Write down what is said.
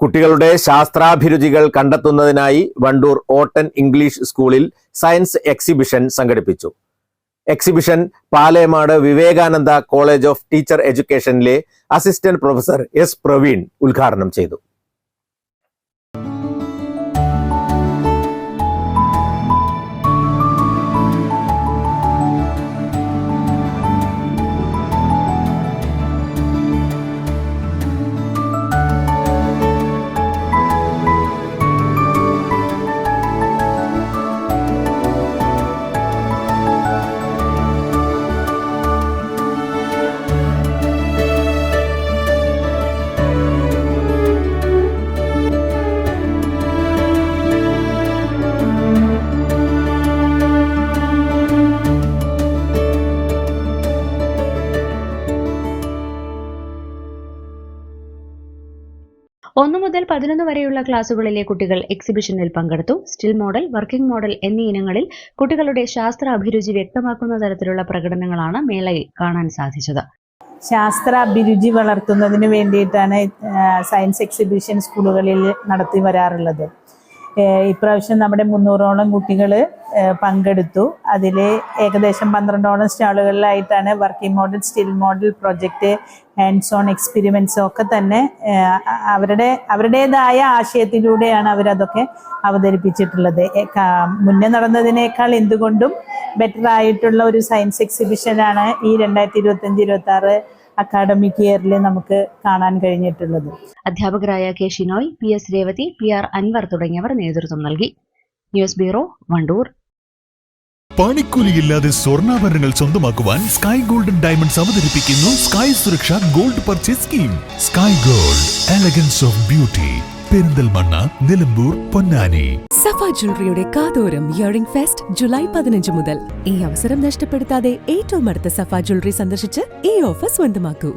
കുട്ടികളുടെ ശാസ്ത്രാഭിരുചികൾ കണ്ടെത്തുന്നതിനായി വണ്ടൂർ ഓട്ടൻ ഇംഗ്ലീഷ് സ്കൂളിൽ സയൻസ് എക്സിബിഷൻ സംഘടിപ്പിച്ചു. Exhibition Palemad Vivekananda college of teacher എഡ്യൂക്കേഷനിലെ assistant professor S Praveen ഉദ്ഘാടനം ചെയ്തു. ഒന്നു മുതൽ പതിനൊന്ന് വരെയുള്ള ക്ലാസുകളിലെ കുട്ടികൾ എക്സിബിഷനിൽ പങ്കെടുത്തു. സ്റ്റിൽ മോഡൽ വർക്കിംഗ് മോഡൽ എന്നീ ഇനങ്ങളിൽ കുട്ടികളുടെ ശാസ്ത്ര അഭിരുചി വ്യക്തമാക്കുന്ന തരത്തിലുള്ള പ്രകടനങ്ങളാണ് മേളയിൽ കാണാൻ സാധിച്ചത്. ശാസ്ത്ര അഭിരുചി വളർത്തുന്നതിന് വേണ്ടിയിട്ടാണ് സയൻസ് എക്സിബിഷൻ സ്കൂളുകളിൽ നടത്തി വരാറുള്ളത്. ഇപ്രാവശ്യം നമ്മുടെ മുന്നൂറോളം കുട്ടികൾ പങ്കെടുത്തു. അതിൽ ഏകദേശം പന്ത്രണ്ടോളം സ്റ്റാളുകളിലായിട്ടാണ് working model still model project hands on experiments ഒക്കെ തന്നെ അവരുടെ അവരുടേതായ ആശയത്തിലൂടെയാണ് അവരതൊക്കെ അവതരിപ്പിച്ചിട്ടുള്ളത്. മുന്നേ നടന്നതിനേക്കാൾ എന്തുകൊണ്ടും ബെറ്റർ ആയിട്ടുള്ള ഒരു സയൻസ് എക്സിബിഷനാണ് ഈ രണ്ടായിരത്തി ഇരുപത്തഞ്ച് ഇരുപത്തി അക്കാഡമിക് ഇയറിൽ നമുക്ക് കാണാൻ കഴിഞ്ഞിട്ടുള്ളത്. അധ്യാപകരായ K Shinoy P S Revathi P R Anwar തുടങ്ങിയവർ നേതൃത്വം നൽകി. News bureau Wandoor. പണിക്കൂലിയില്ലാതെ സ്വർണാഭരണങ്ങൾ സ്വന്തമാക്കുവാൻ സ്കൈ ഗോൾഡൻ ഡയമണ്ട്സ് അവതരിപ്പിക്കുന്നു സ്കൈ സുരക്ഷ gold purchase scheme. Sky gold elegance of beauty. Perinthalmanna Nilambur Ponnani. Safa ജ്വല്ലറിയുടെ കാതോരം ഇയറിംഗ് ഫെസ്റ്റ് ജൂലൈ പതിനഞ്ച് മുതൽ. ഈ അവസരം നഷ്ടപ്പെടുത്താതെ ഏറ്റവും അടുത്ത സഫ ജ്വല്ലറി സന്ദർശിച്ച് ഈ ഓഫർ സ്വന്തമാക്കൂ.